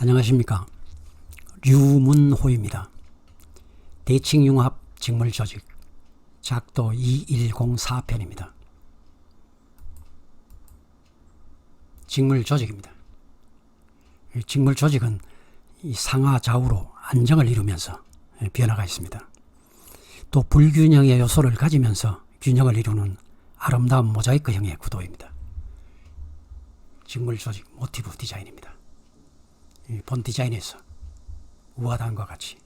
안녕하십니까. 류문호입니다. 대칭융합 직물조직 작도 2104편입니다. 직물조직입니다. 이 직물조직은 이 상하 좌우로 안정을 이루면서 변화가 있습니다. 또 불균형의 요소를 가지면서 균형을 이루는 아름다운 모자이크형의 구도입니다. 직물조직 모티브 디자인입니다. 이본 디자인에서 우아단과 같이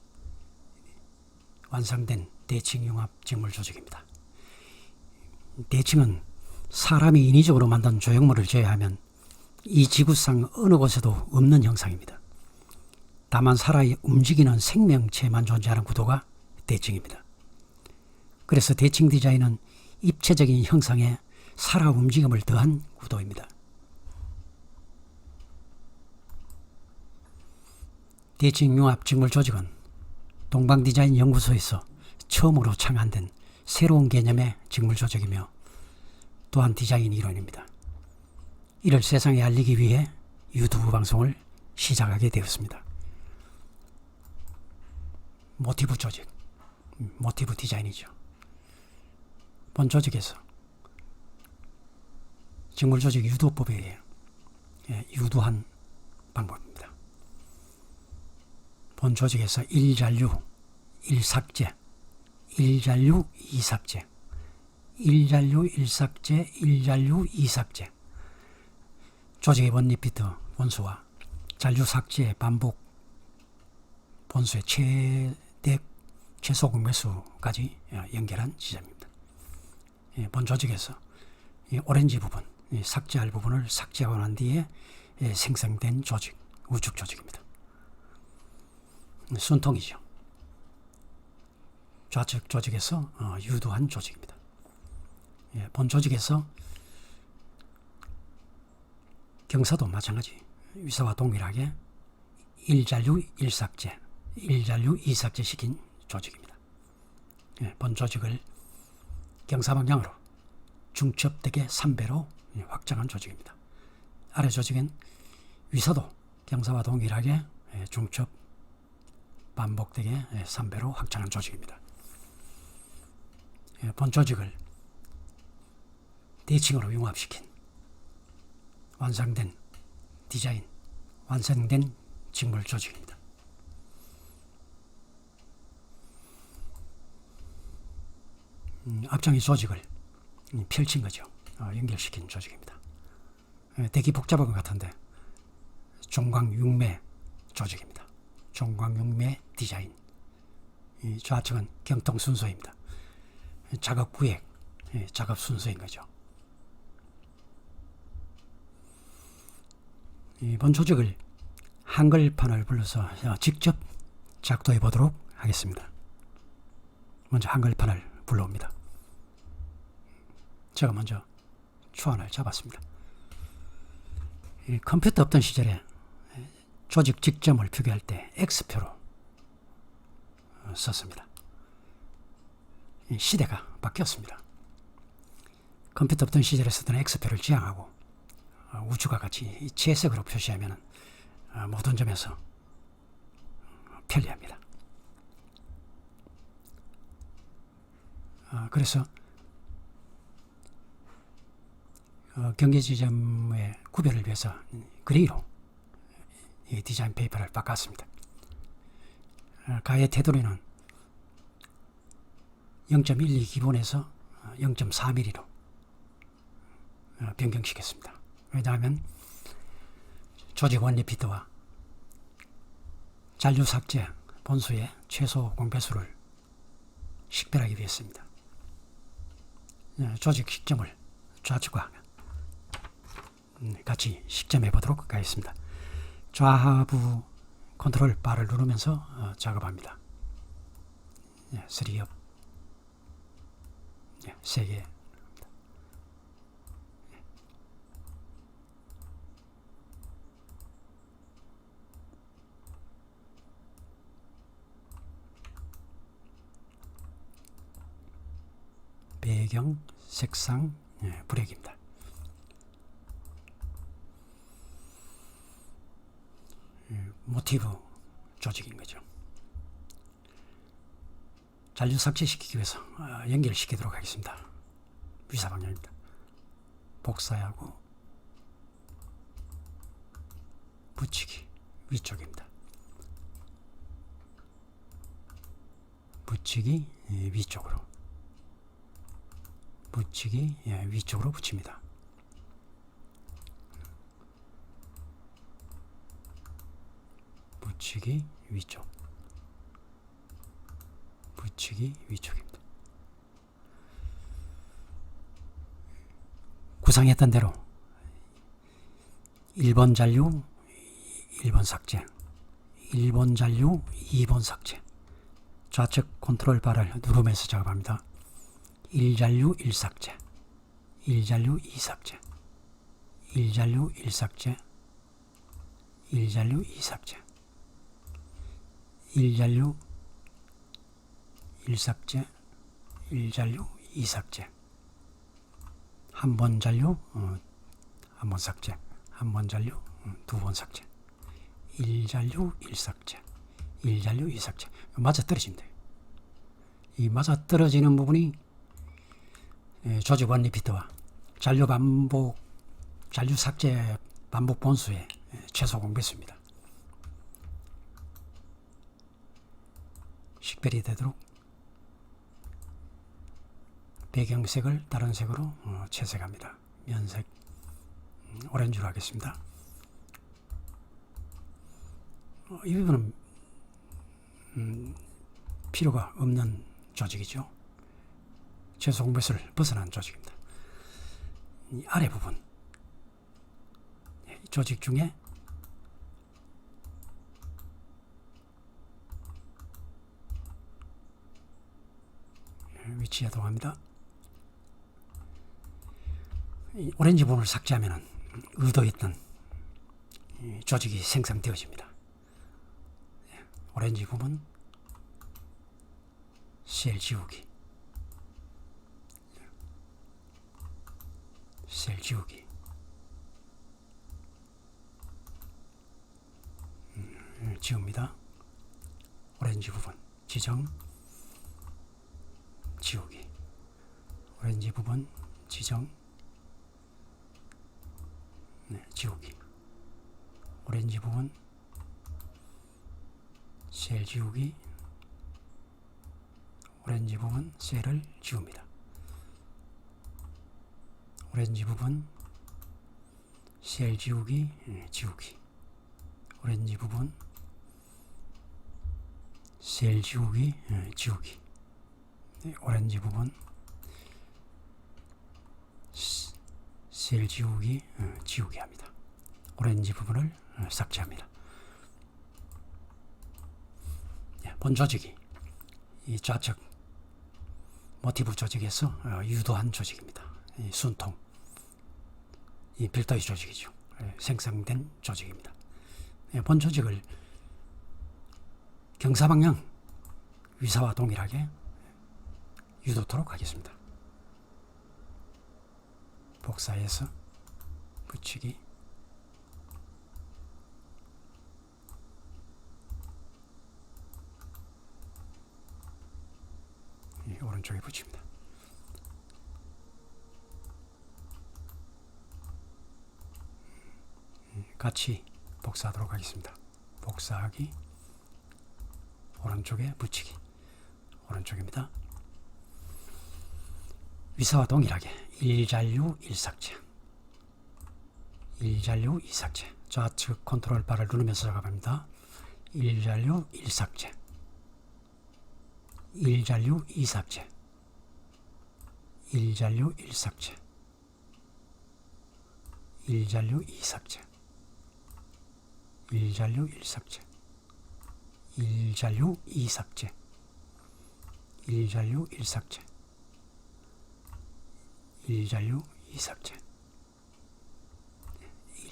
완성된 대칭 융합 직물 조직입니다. 대칭은 사람이 인위적으로 만든 조형물을 제외하면 이 지구상 어느 곳에도 없는 형상입니다. 다만 살아 움직이는 생명체만 존재하는 구도가 대칭입니다. 그래서 대칭 디자인은 입체적인 형상에 살아 움직임을 더한 구도입니다. 대칭융합 직물 조직은 동방디자인 연구소에서 처음으로 창안된 새로운 개념의 직물 조직이며 또한 디자인 이론입니다. 이를 세상에 알리기 위해 유튜브 방송을 시작하게 되었습니다. 모티브 조직, 음, 모티브 디자인이죠. 본 조직에서 직물 조직 유도법에 의해 예, 유도한 방법입니다. 본 조직에서 1잔류, 1삭제, 1잔류, 2삭제, 1잔류, 1삭제, 1잔류, 2삭제 조직의 원리피트 본수와 잔류 삭제 반복 본수의 최대 최소 공배수까지 연결한 지점입니다. 예, 본 조직에서 이 오렌지 부분, 이 삭제할 부분을 삭제하고 난 뒤에 예, 생성된 조직, 우측 조직입니다. 순통이죠. 좌측 조직에서 어, 유도한 조직입니다. 예, 본 조직에서 경사도 마찬가지 위사와 동일하게 1잔류 1삭제, 1잔류 2삭제 시킨 조직입니다. 예, 본 조직을 경사 방향으로 중첩되게 3배로 확장한 조직입니다. 아래 조직은 위사도 경사와 동일하게 예, 중첩 반복되게 3배로 확장한 조직입니다. 예, 본 조직을 대칭으로 융합시킨 완성된 디자인, 완성된 직물 조직입니다. 음, 앞장의 조직을 펼친 거죠. 어, 연결시킨 조직입니다. 예, 되게 복잡한 것 같은데 종광 육매 조직입니다. 종광육매 디자인. 이 좌측은 경통 순서입니다. 작업 구획, 예, 작업 순서인 거죠. 이번 조직을 한글판을 불러서 어, 직접 작도해 보도록 하겠습니다. 먼저 한글판을 불러옵니다. 제가 먼저 초안을 잡았습니다. 이 컴퓨터 없던 시절에 조직 직점을 표기할 때 X표로 어, 썼습니다. 이 시대가 바뀌었습니다. 컴퓨터 없던 시절에 쓰던 X표를 지향하고 어, 우주가 같이 이 채색으로 표시하면 어, 모든 점에서 편리합니다. 어, 그래서 어, 경계 지점의 구별을 위해서 그레이로 이 디자인 페이퍼를 바꿨습니다. 어, 가의 테두리는 0.12 기본에서 0.4mm로 변경시켰습니다. 왜냐하면 조직 원리 피트와 잔류 삭제 본수의 최소 공배수를 식별하기 위해서입니다. 예, 조직 식점을 좌측과 음, 같이 식점해 보도록 하겠습니다. 좌하부 컨트롤 바를 누르면서 어, 작업합니다. 예, 3업 예, 3개 배경, 색상, 예, 브렉입니다. 모티브 조직인 거죠. 잔류 삭제시키기 위해서 어, 연결시키도록 하겠습니다. 위사 방향입니다. 복사하고 붙이기 위쪽입니다. 붙이기 예, 위쪽으로 붙이기 예, 위쪽으로 붙입니다. 붙이기 위쪽. 붙이기 위쪽입니다. 구상했던 대로 1번 잔류 1번 삭제. 1번 잔류 2번 삭제. 좌측 컨트롤 바를 누르면서 작업합니다. 1잔류 1삭제. 1잔류 2삭제. 1잔류 1삭제. 1잔류 2삭제 1잔류 1삭제 1잔류 2삭제 한 번 잔류 어, 한번 삭제 한 번 잔류 어, 두번 삭제 1잔류 1삭제 1잔류 2삭제 맞아 떨어지면 돼요. 이 맞아 떨어지는 부분이 예, 조직 원리 비트와 잔류 반복 잔류 삭제 반복 본수의 예, 최소 공배수입니다. 식별이 되도록 배경색을 다른 색으로 어, 채색합니다. 면색 음, 오렌지로 하겠습니다. 어, 이 부분은 음, 필요가 없는 조직이죠. 최소 공배수를 벗어난 조직입니다. 이 아래 부분 조직 중에 위치 이동합니다. 이 오렌지 부분을 삭제하면 의도했던 이 조직이 생성되어집니다. 예, 오렌지 부분 셀 지우기 셀 지우기 음, 지웁니다. 오렌지 부분 지정 지우기 오렌지 부분 지정. 네, 지우기 오렌지 부분 셀 지우기 오렌지 부분 셀을 지웁니다. 오렌지 부분 셀 지우기 예, 지우기 오렌지 부분 셀 지우기 예, 지우기 네, 오렌지 부분 시- 셀 지우기 예, 지우기 합니다. 오렌지 부분을 어, 삭제합니다. 예, 본 조직이 이 좌측 모티브 조직에서 어, 유도한 조직입니다. 이 순통, 이 별도의 조직이죠. 예, 생성된 조직입니다. 예, 본 조직을 경사 방향 위사와 동일하게 유도토록 하겠습니다. 복사해서 붙이기 이 오른쪽에 붙입니다. 같이 복사하도록 하겠습니다. 복사하기 오른쪽에 붙이기 오른쪽입니다. 위사와 동일하게. 1잔류 1삭제. 1잔류 2삭제. 좌측 컨트롤 바를 누르면서 작업합니다. 1잔류 1삭제. 1잔류 2삭제. 1잔류 1삭제. 1잔류 2삭제. 1잔류 1삭제. 1잔류 2삭제. 1잔류 1삭제 1잔류 2삽제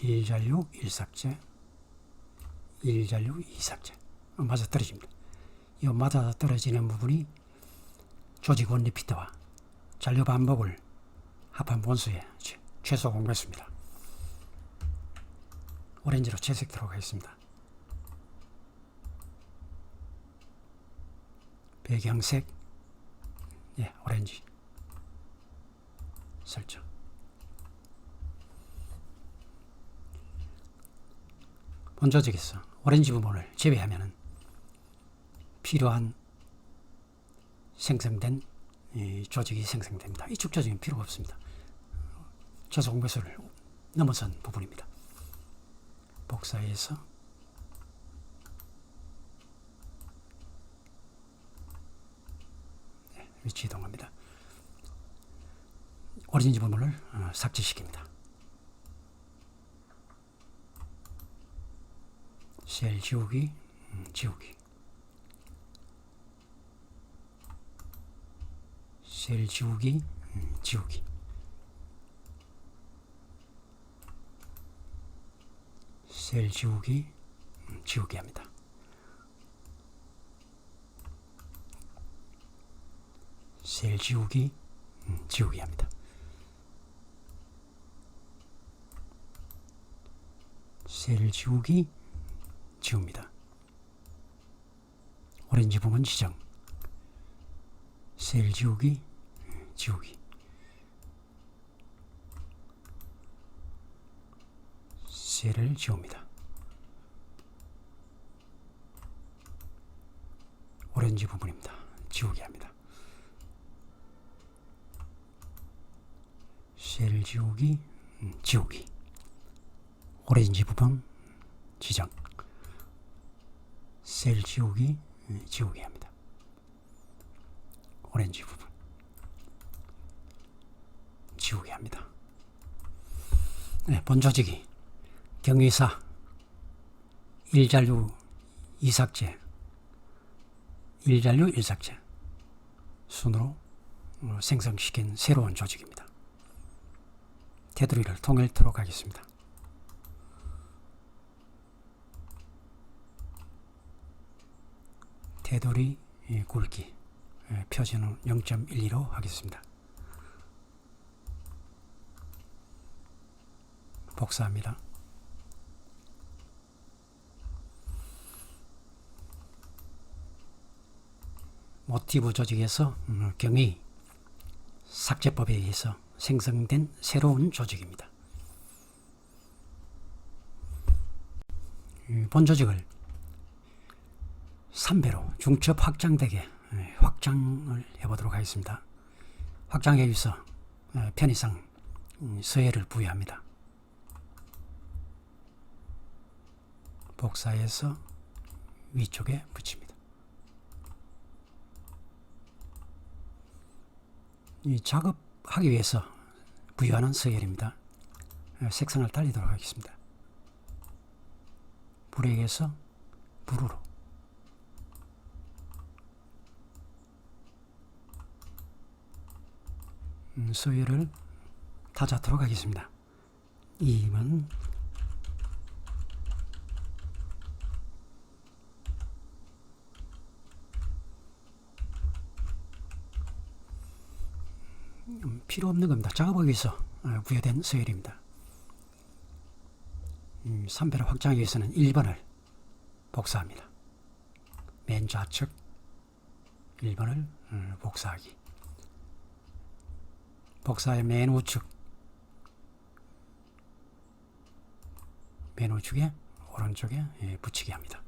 1잔류 1삽제 1잔류 2삽제 맞아 떨어집니다. 이 맞아 떨어지는 부분이 조직 원리 피트와 잔류 반복을 합한 원수의 최소 공부했습니다. 오렌지로 채색 들어가겠습니다. 배경색 예, 오렌지 설정 본조직에서 오렌지 부분을 제외하면 필요한 생성된 이 조직이 생성됩니다. 이쪽 조직은 필요가 없습니다. 저속 배수를 넘어선 부분입니다. 복사해서 네, 위치 이동합니다. 오렌지 부분을 어, 삭제시킵니다. 셀 지우기, 음, 지우기. 셀 지우기, 음, 지우기. 셀 지우기, 음, 지우기 합니다. 셀 지우기, 음, 지우기 합니다. 셀 지우기, 지웁니다. 오렌지 부분 지정. 셀 지우기, 지우기. 셀을 지웁니다. 오렌지 부분입니다. 지우기 합니다. 셀 지우기, 음, 지우기. 오렌지 부분 지정. 셀 지우기, 음, 지우기 합니다. 오렌지 부분 지우기 합니다. 네, 본조직이 경위사 일잔류 이삭제 일잔류 일삭제 순으로 어, 생성시킨 새로운 조직입니다. 테두리를 통일토록 하겠습니다. 테두리 예, 굵기 예, 표지는 0.12로 하겠습니다. 복사합니다. 모티브 조직에서 음, 경위 삭제법에 의해서 생성된 새로운 조직입니다. 이본 조직을 3배로 중첩 확장되게 예, 확장을 해보도록 하겠습니다. 확장에 위해서 예, 편의상 음, 서해를 부여합니다. 복사해서 위쪽에 붙입니다. 이 작업하기 위해서 부여하는 서열입니다. 예, 색상을 달리도록 하겠습니다. 불에게서 불으로 음, 서열을 다잡도록 하겠습니다. 2번 음, 필요 없는 겁니다. 작업하기 위해서 어, 부여된 서열입니다. 음, 3배를 확장하기 위해서는 1번을 복사합니다. 맨 좌측 1번을 음, 복사하기. 복사의 맨 우측 맨 우측에 오른쪽에 예, 붙이게 합니다.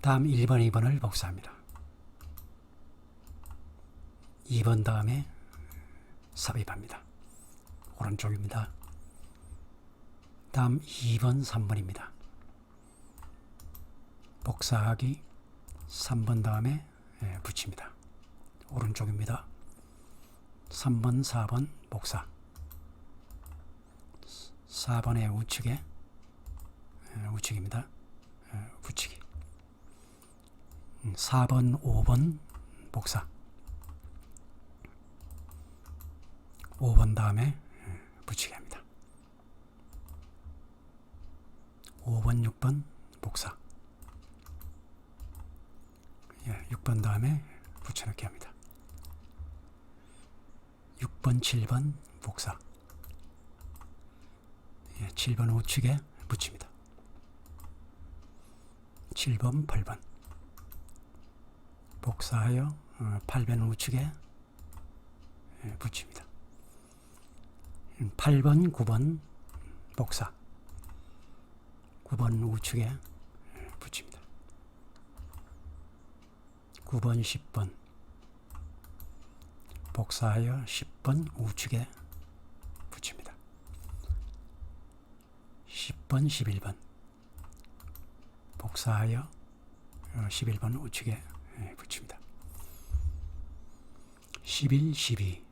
다음 1번, 2번을 복사합니다. 2번 다음에 삽입합니다. 오른쪽입니다. 다음 2번, 3번입니다. 복사하기 3번 다음에 예, 붙입니다. 오른쪽입니다. 3번, 4번 복사. 4번의 우측에 에, 우측입니다. 에, 붙이기. 음, 4번, 5번 복사. 5번 다음에 에, 붙이기 합니다. 5번, 6번 복사. 예, 6번 다음에 붙여넣기 합니다. 6번, 7번 복사. 예, 7번 우측에 붙입니다. 7번, 8번. 복사하여 8번 우측에 예, 붙입니다. 8번, 9번 복사 9번 우측에 예, 붙입니다. 9번, 10번 복사하여 10번 우측에 붙입니다. 10번, 11번 복사하여 11번 우측에 예, 붙입니다. 11, 12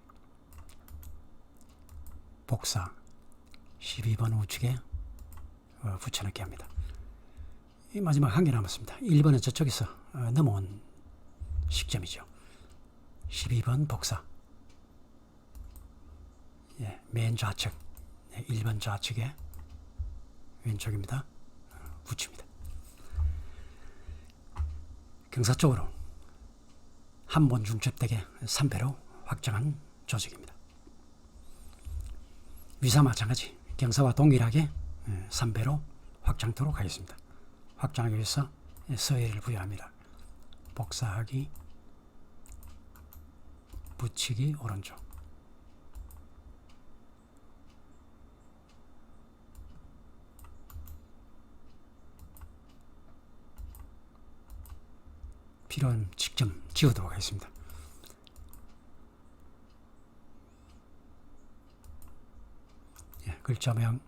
복사 12번 우측에 어, 붙여넣기 합니다. 이 마지막 한 개 남았습니다. 1번은 저쪽에서 어, 넘어온 식점이죠. 12번 복사 예, 맨 좌측 네, 1번 좌측에 왼쪽입니다. 어, 붙입니다. 경사 쪽으로 한번 중첩되게 3배로 확장한 조직입니다. 위사 마찬가지 경사와 동일하게 3배로 확장토록 하겠습니다. 확장하기 위해서 서해를 부여합니다. 복사하기 붙이기 오른쪽 필요한 직접 지우도록 하겠습니다. 예, 글자명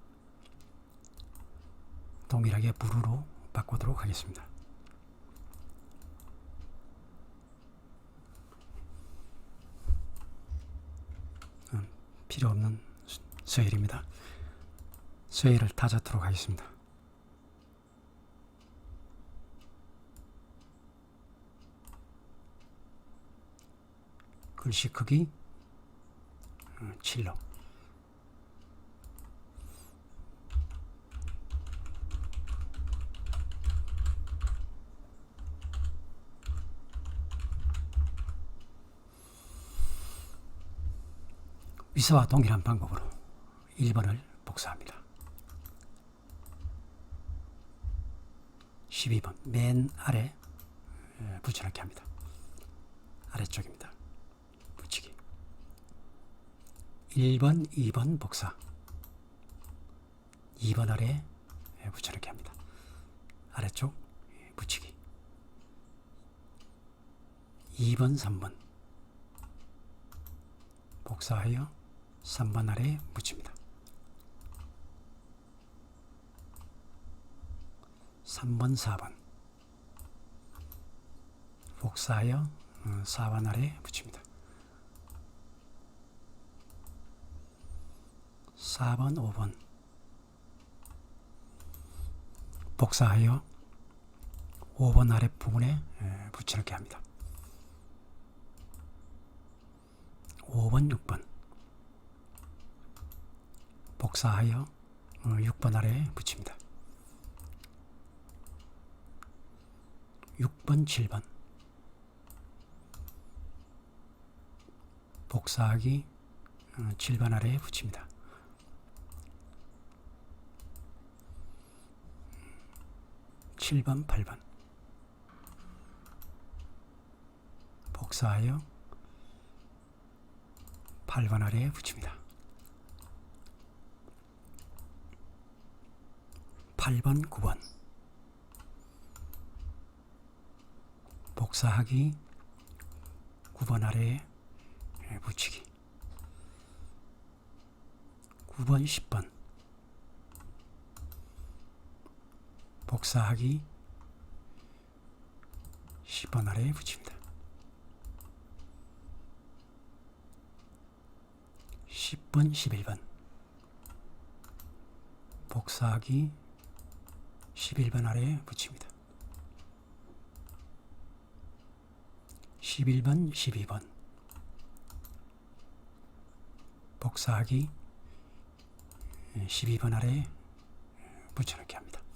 동일하게 부르로 바꾸도록 하겠습니다. 음, 필요 없는 서열입니다. 서열을 다잡도록 하겠습니다. 글씨 크기 7로 위서와 동일한 방법으로 1번을 복사합니다. 12번 맨 아래 붙여넣기 합니다. 아래쪽입니다. 붙이기 1번, 2번 복사 2번 아래에 붙여넣기 합니다. 아래쪽 붙이기 2번, 3번 복사하여 3번 아래에 붙입니다. 3번, 4번 복사하여 4번 아래에 붙입니다. 4번, 5번 복사하여 5번 아래 부분에 붙여넣기 합니다. 5번, 6번 복사하여 6번 아래에 붙입니다. 6번, 7번 복사하기 7번 아래에 붙입니다. 칠번 8번. 복사하여 8번 아래에 붙입니다. 8번, 9번. 복사하기 9번 아래에 붙이기. 9번, 10번 복사하기 10번 아래에 붙입니다. 10번, 11번 복사하기 11번 아래에 붙입니다. 11번, 12번 복사하기 12번 아래에 붙여넣기 합니다.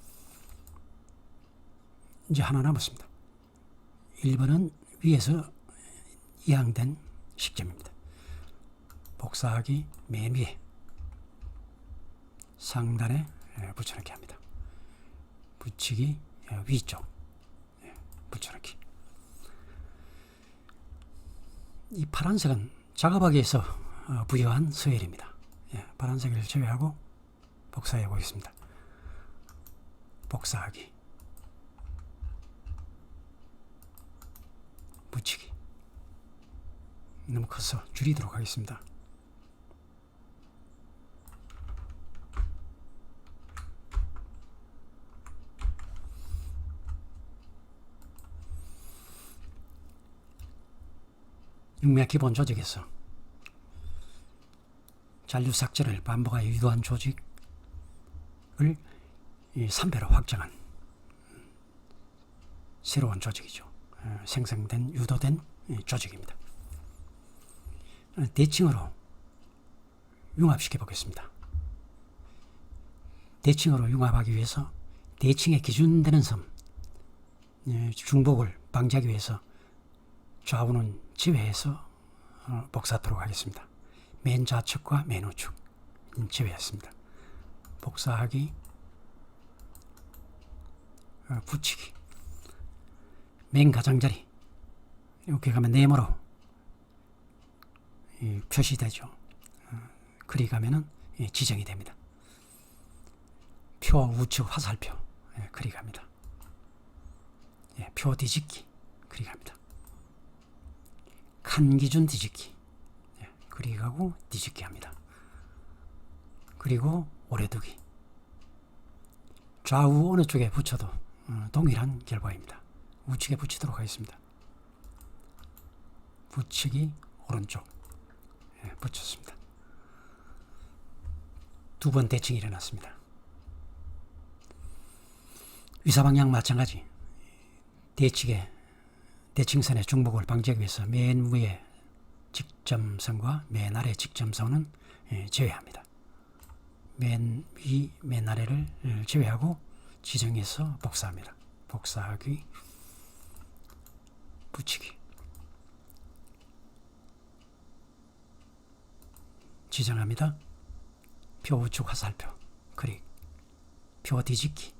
이제 하나 남았습니다. 1번은 위에서 이항된 식점입니다. 복사하기 맨 위에 상단에 붙여넣기 합니다. 붙이기 위쪽 붙여넣기 이 파란색은 작업하기 위해서 어, 부여한 서열입니다. 예, 파란색을 제외하고 복사해 보겠습니다. 복사하기 붙이기 너무 커서 줄이도록 하겠습니다. 육맥 기본 조직에서 잔류 삭제를 반복하여 유도한 조직을 이 3배로 확장한 새로운 조직이죠. 어, 생성된 유도된 이 조직입니다. 어, 대칭으로 융합시켜 보겠습니다. 대칭으로 융합하기 위해서 대칭에 기준되는 섬 예, 중복을 방지하기 위해서 좌우는 제외해서 어, 복사하도록 하겠습니다. 맨 좌측과 맨 우측 제외했습니다. 복사하기 어, 붙이기 맨 가장자리 이렇게 가면 네모로 이, 표시되죠. 어, 그리 가면은 예, 지정이 됩니다. 표 우측 화살표 예, 그리 갑니다. 예, 표 뒤집기 그리 갑니다. 칸 기준 뒤집기 예, 그리 가고 뒤집기 합니다. 그리고 오래 두기 좌우 어느 쪽에 붙여도 어, 동일한 결과입니다. 우측에 붙이도록 하겠습니다. 붙이기 오른쪽 예, 붙였습니다. 두 번 대칭이 일어났습니다. 위사 방향 마찬가지 대칭에 대칭선의 중복을 방지하기 위해서 맨 위에 직점선과 맨 아래 직점선은 예, 제외합니다. 맨 위, 맨 아래를 예, 제외하고 지정해서 복사합니다. 복사하기, 붙이기. 지정합니다. 표 우측 화살표, 클릭. 표 뒤집기,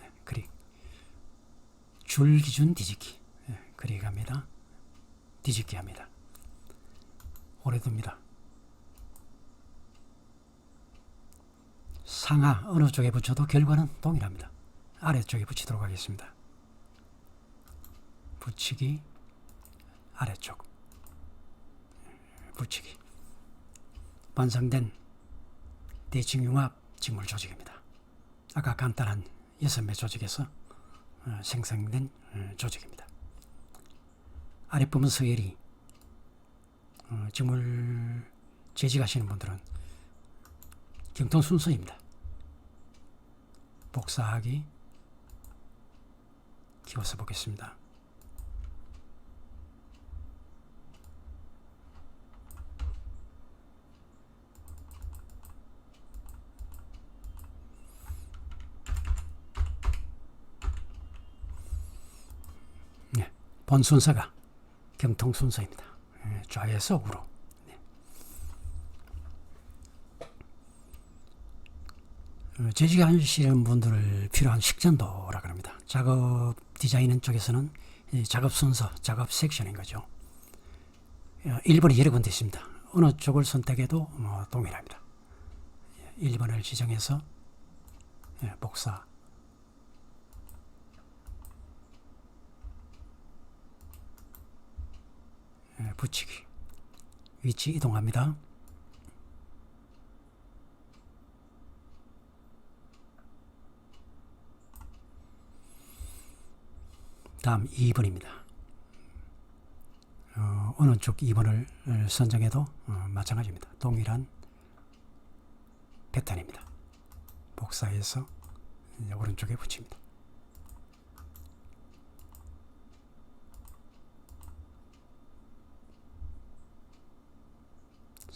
예, 클릭. 줄 기준 뒤집기. 예, 그리 갑니다. 뒤집기 합니다. 오래 둡니다. 상하 어느 쪽에 붙여도 결과는 동일합니다. 아래쪽에 붙이도록 하겠습니다. 붙이기 아래쪽 붙이기 완성된 대칭융합 직물 조직입니다. 아까 간단한 여섯 매 조직에서 어, 생성된 어, 조직입니다. 아랫부분 서열이 어, 직물 재직하시는 분들은 경통 순서입니다. 복사하기 키워서 보겠습니다. 네, 본 순서가 경통 순서입니다. 예, 좌에서 우로. 네. 어, 재직하시는 분들 필요한 식전도라 그럽니다. 작업 디자인 쪽에서는 이 작업 순서, 작업 섹션인 거죠. 어, 1번이 여러 군데 있습니다. 어느 쪽을 선택해도 뭐 동일합니다. 1번을 지정해서 예, 복사 붙이기 위치 이동합니다. 다음 2번입니다. 어, 어느 쪽 2번을 선정해도 어, 마찬가지입니다. 동일한 패턴입니다. 복사해서 오른쪽에 붙입니다.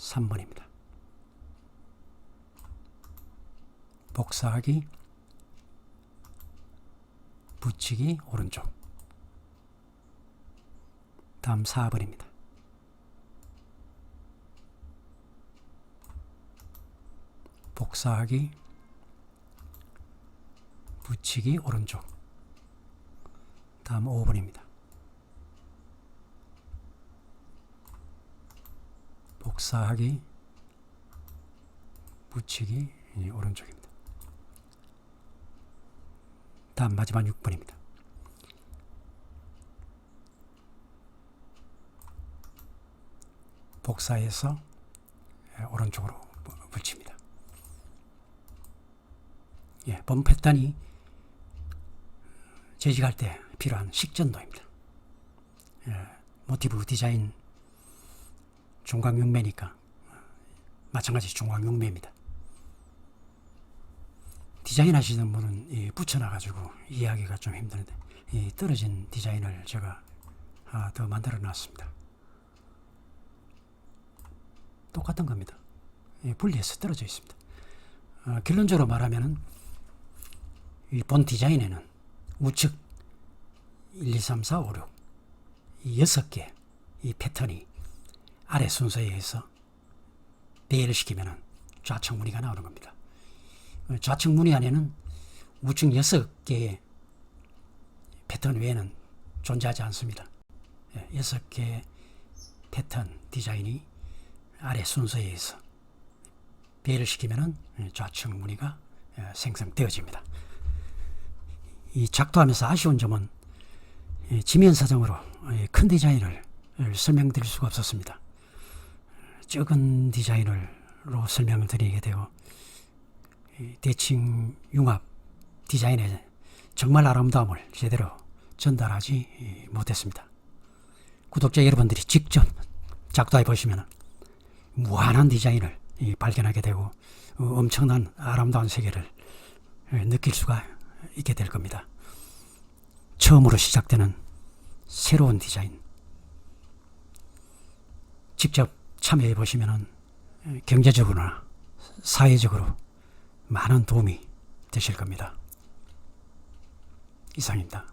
3번입니다. 복사하기, 붙이기 오른쪽. 다음 4번입니다. 복사하기, 붙이기 오른쪽. 다음 5번입니다. 복사하기, 붙이기 이 오른쪽입니다. 다음 마지막 6번입니다. 복사해서 예, 오른쪽으로 부- 붙입니다. 예, 본 패턴이 재직할 때 필요한 식전도입니다. 예, 모티브 디자인 중광육매니까 마찬가지 중광육매입니다. 디자인 하시는 분은 이 붙여놔가지고 이해하기가 좀 힘드는데 이 떨어진 디자인을 제가 하나 더 만들어 놨습니다. 똑같은 겁니다. 예, 분리해서 떨어져 있습니다. 어, 결론적으로 말하면은 이본 디자인에는 우측 1, 2, 3, 4, 5, 6, 이 여섯 개이 패턴이 아래 순서에 의해서 배열을 시키면은 좌측 무늬가 나오는 겁니다. 어, 좌측 무늬 안에는 우측 여섯 개의 패턴 외에는 존재하지 않습니다. 예, 여섯 개의 패턴 디자인이 아래 순서에 의해서 배열을 시키면은 좌측 무늬가 예, 생성되어집니다. 이 작도하면서 아쉬운 점은 이 지면 사정으로 이큰 디자인을 설명드릴 수가 없었습니다. 적은 디자인으로 설명을 드리게 이 대칭 융합 디자인의 정말 아름다움을 제대로 전달하지 못했습니다. 구독자 여러분들이 직접 작도해 보시면 무한한 디자인을 이 발견하게 되고 어, 엄청난 아름다운 세계를 예, 느낄 수가 있게 될 겁니다. 처음으로 시작되는 새로운 디자인. 직접 참여해 보시면 경제적으로나 사회적으로 많은 도움이 되실 겁니다. 이상입니다.